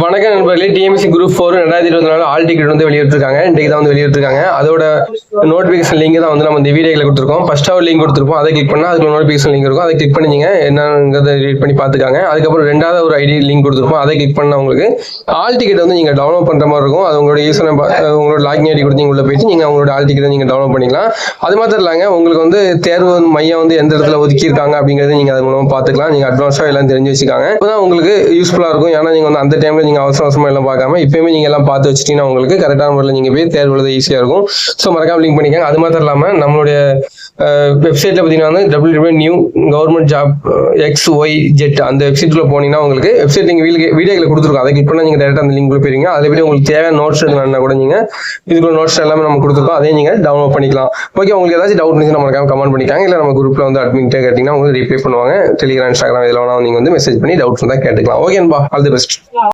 வணக்கம் நண்பர்களே TMC group four ரெண்டாயிரத்தி இருபத்தி நாலு ஆல் டிக்கெட் வந்து வெளியிட்டிருக்காங்க. இன்றைக்கு தான் வந்து வெளியிட்டிருக்காங்க. அதோட நோட்டிஃபிகேஷன் லிங்க் தான் வந்து நம்ம இந்த வீடியோவில் கொடுத்துருக்கோம். ஃபர்ஸ்ட் ஒரு லிங்க் கொடுத்துருப்போம். அதை கிளிக் பண்ணால் அதுக்கு நோட்டிஃபிகேஷன் லிங்க் இருக்கும். அதை கிளிக் பண்ணிங்க என்னங்கிறத ரீட் பண்ணி பார்த்துக்காங்க. அதுக்கப்புறம் ரெண்டாவது ஒரு ஐடி லிங்க் கொடுத்துருப்போம். அதை கிளிக் பண்ணால் உங்களுக்கு ஆல் டிக்கெட் வந்து நீங்கள் டவுன்லோட் பண்ணுற மாதிரி இருக்கும். அது உங்களோட யூஸ் உங்களோட லாகின் ஐடி கொடுத்து உள்ள போயிட்டு நீங்கள் அவங்களோட ஆல் டிக்கெட் நீங்கள் டவுன்லோட் பண்ணிக்கலாம். அது மாத்திரம் இல்லைங்க உங்களுக்கு வந்து தேர்வு மையம் வந்து எந்த இடத்துல ஒதுக்கியிருக்காங்க அப்படிங்கிறது நீங்கள் அது மூலமாக பார்த்துக்கலாம். நீங்கள் அட்வான்ஸாக எல்லாம் தெரிஞ்சு வச்சுக்காங்க. இப்போதான் உங்களுக்கு யூஸ்ஃபுல்லாக இருக்கும். ஏன்னா நீங்கள் வந்து அந்த டைமில் நீங்கள் அவசர அவசரமாக எல்லாம் பார்க்காம இப்பயுமே நீங்கள் எல்லாம் பார்த்து வச்சிட்டீங்கன்னா உங்களுக்கு கரெக்டான முறையில் நீங்கள் போய் தேர்வு எழுத ஈஸியாக இருக்கும். ஸோ மறக்காம லிங்க் பண்ணிக்கங்க. அது மாத்திரம் இல்லாமல் நம்மளுடைய வெப்சைட்டில் பார்த்தீங்கன்னா வந்து W W new government job X Y Z அந்த வெப்சைட்டில் போனீங்கன்னா உங்களுக்கு வெப்சைட் நீங்கள் வீடியோ வீடியோவில் கொடுத்துருக்கோம். அதை கிளிக் பண்ணால் நீங்கள் டேரெக்டாக அந்த லிங்க் போயிருங்க அதை போய் உங்களுக்கு தேவையான நோட்ஸ் எடுக்கணும்னா கூட நீங்கள் இதுக்குள்ள நோட்ஸ் எல்லாமே நம்ம கொடுத்துருக்கோம். அதையும் நீங்கள் டவுன்லோட் பண்ணிக்கலாம். ஓகே உங்களுக்கு ஏதாச்சும் டவுட் இருந்துச்சு மறக்காம கமெண்ட் பண்ணிக்காங்க. இல்லை நம்ம குரூப்பில் வந்து அட்மிட்டே கேட்டிங்கன்னா உங்களுக்கு ரிப்ளை பண்ணுவாங்க. டெலிகிராம் இன்ஸ்டாகிராம் இதில் வேணா நீங்கள் வந்து மெசேஜ் பண்ணி டவுட்ஸ் இருந்தால் கேட்டுக்கலாம். ஓகேன்பா ஆல் தி பெஸ்ட்